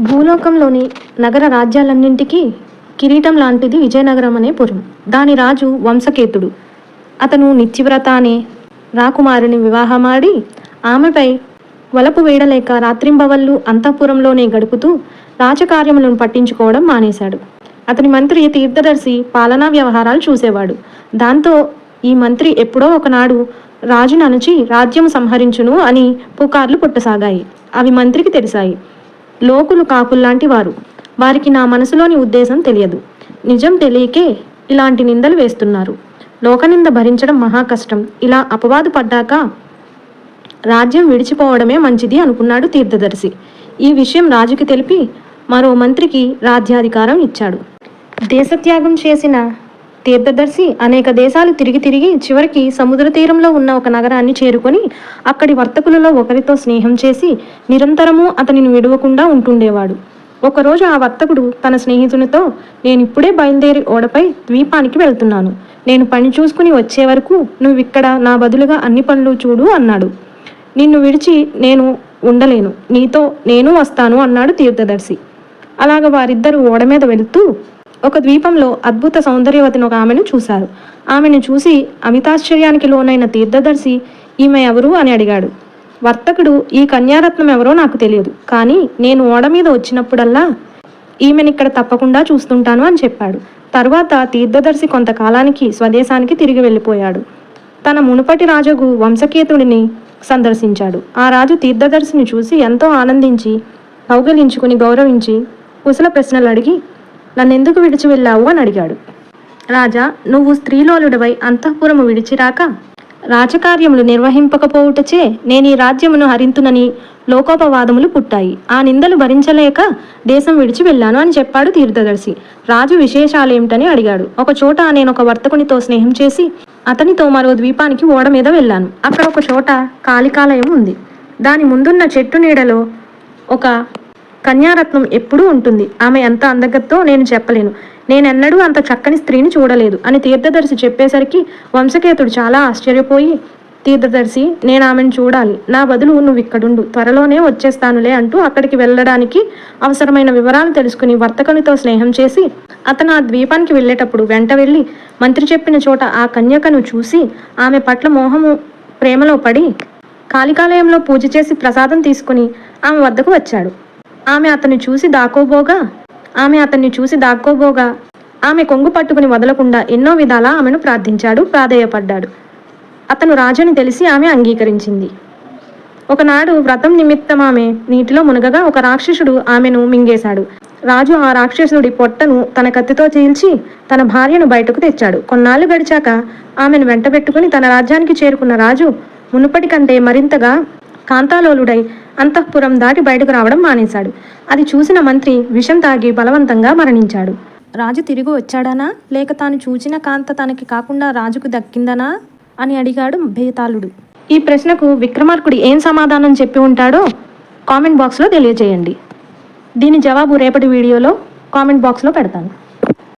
భూలోకంలోని నగర రాజ్యాలన్నింటికీ కిరీటం లాంటిది విజయనగరం అనే పురం. దాని రాజు వంశకేతుడు. అతను నిత్యవ్రత అనే రాకుమారిని వివాహమాడి ఆమెపై వలపు వేయడలేక రాత్రింబవళ్ళు అంతఃపురంలోనే గడుపుతూ రాజకార్యములను పట్టించుకోవడం మానేశాడు. అతని మంత్రి తీర్థదర్శి పాలనా వ్యవహారాలు చూసేవాడు. దాంతో ఈ మంత్రి ఎప్పుడో ఒకనాడు రాజును అణచి రాజ్యం సంహరించును అని పుకార్లు పుట్టసాగాయి. అవి మంత్రికి తెలిసాయి. లోకులు కాకుల్లాంటి వారు. వారికి నా మనసులోని ఉద్దేశం తెలియదు. నిజం తెలియకే ఇలాంటి నిందలు వేస్తున్నారు. లోకనింద భరించడం మహా కష్టం. ఇలా అపవాదు పడ్డాక రాజ్యం విడిచిపోవడమే మంచిది అనుకున్నాడు తీర్థదర్శి. ఈ విషయం రాజుకి తెలిపి మరో మంత్రికి రాజ్యాధికారం ఇచ్చాడు. దేశత్యాగం చేసిన తీర్థదర్శి అనేక దేశాలు తిరిగి తిరిగి చివరికి సముద్ర తీరంలో ఉన్న ఒక నగరాన్ని చేరుకొని అక్కడి వర్తకులలో ఒకరితో స్నేహం చేసి నిరంతరము అతనిని విడవకుండా ఉంటుండేవాడు. ఒకరోజు ఆ వర్తకుడు తన స్నేహితునితో నేను ఇప్పుడే బయలుదేరి ఓడపై ద్వీపానికి వెళ్తున్నాను. నేను పని చూసుకుని వచ్చే వరకు నువ్వు ఇక్కడ నా బదులుగా అన్ని పనులు చూడు అన్నాడు. నిన్ను విడిచి నేను ఉండలేను. నీతో నేను వస్తాను అన్నాడు తీర్థదర్శి. అలాగ వారిద్దరూ ఓడ మీద వెళుతూ ఒక ద్వీపంలో అద్భుత సౌందర్యవతిని ఒక ఆమెను చూశారు. ఆమెను చూసి అమితాశ్చర్యానికి లోనైన తీర్థదర్శి ఈమె ఎవరు అని అడిగాడు. వర్తకుడు ఈ కన్యారత్నం ఎవరో నాకు తెలియదు. కానీ నేను ఓడ మీద వచ్చినప్పుడల్లా ఈమెను ఇక్కడ తప్పకుండా చూస్తుంటాను అని చెప్పాడు. తర్వాత తీర్థదర్శి కొంతకాలానికి స్వదేశానికి తిరిగి వెళ్ళిపోయాడు. తన మునుపటి రాజుకు వంశకేతుడిని సందర్శించాడు. ఆ రాజు తీర్థదర్శిని చూసి ఎంతో ఆనందించి కౌగలించుకుని గౌరవించి కుశల ప్రశ్నలు అడిగి నన్నెందుకు విడిచి వెళ్ళావు అని అడిగాడు. రాజా నువ్వు స్త్రీలోలుడవై అంతఃపురము విడిచిరాక రాజకార్యములు నిర్వహింపకపోవుటచే నేను ఈ రాజ్యమును హరింతునని లోకోపవాదములు పుట్టాయి. ఆ నిందలు భరించలేక దేశం విడిచి వెళ్ళాను అని చెప్పాడు తీర్థదర్శి. రాజు విశేషాలేమిటని అడిగాడు. ఒక చోట నేను ఒక వర్తకునితో స్నేహం చేసి అతనితో మరో ద్వీపానికి ఓడ మీద వెళ్ళాను. అక్కడ ఒక చోట కాళికాలయం ఉంది. దాని ముందున్న చెట్టు నీడలో ఒక కన్యారత్నం ఎప్పుడూ ఉంటుంది. ఆమె ఎంత అందగత్తో నేను చెప్పలేను. నేనెన్నడూ అంత చక్కని స్త్రీని చూడలేదు. అని తీర్థదర్శి చెప్పేసరికి వంశకేతుడు చాలా ఆశ్చర్యపోయి తీర్థదర్శి నేను ఆమెను చూడాలి. నా బదులు నువ్వు ఇక్కడుండు. త్వరలోనే వచ్చేస్తానులే అంటూ అక్కడికి వెళ్ళడానికి అవసరమైన వివరాలు తెలుసుకుని వర్తకునితో స్నేహం చేసి అతను ఆ ద్వీపానికి వెళ్ళేటప్పుడు వెంట వెళ్ళి మంత్రి చెప్పిన చోట ఆ కన్యకను చూసి ఆమె పట్ల మోహము ప్రేమలో పడి కాళికాలయంలో పూజ చేసి ప్రసాదం తీసుకుని ఆమె వద్దకు వచ్చాడు. ఆమె అతన్ని చూసి దాక్కోబోగా? ఆమె అతన్ని చూసి దాక్కోబోగా? ఆమె కొంగు పట్టుకుని వదలకుండా ఎన్నో విధాలా ఆమెను ప్రార్థించాడు ప్రాధేయపడ్డాడు. అతను రాజుని తెలిసి ఆమె అంగీకరించింది. ఒకనాడు వ్రతం నిమిత్తం ఆమె నీటిలో మునగగా ఒక రాక్షసుడు ఆమెను మింగేశాడు. రాజు ఆ రాక్షసుడి పొట్టను తన కత్తితో చీల్చి తన భార్యను బయటకు తెచ్చాడు. కొన్నాళ్ళు గడిచాక ఆమెను వెంటబెట్టుకుని తన రాజ్యానికి చేరుకున్న రాజు మునుపటి కంటే మరింతగా కాంతాలోలుడై అంతఃపురం దాటి బయటకు రావడం మానేశాడు. అది చూసిన మంత్రి విషం తాగి బలవంతంగా మరణించాడు. రాజు తిరిగి వచ్చాడనా? లేక తాను చూచిన కాంత తనకి కాకుండా రాజుకు దక్కిందనా? అని అడిగాడు బేతాళుడు. ఈ ప్రశ్నకు విక్రమార్కుడు ఏం సమాధానం చెప్పి ఉంటాడో కామెంట్ బాక్స్లో తెలియజేయండి దీని జవాబు రేపటి వీడియోలో కామెంట్ బాక్స్లో పెడతాను.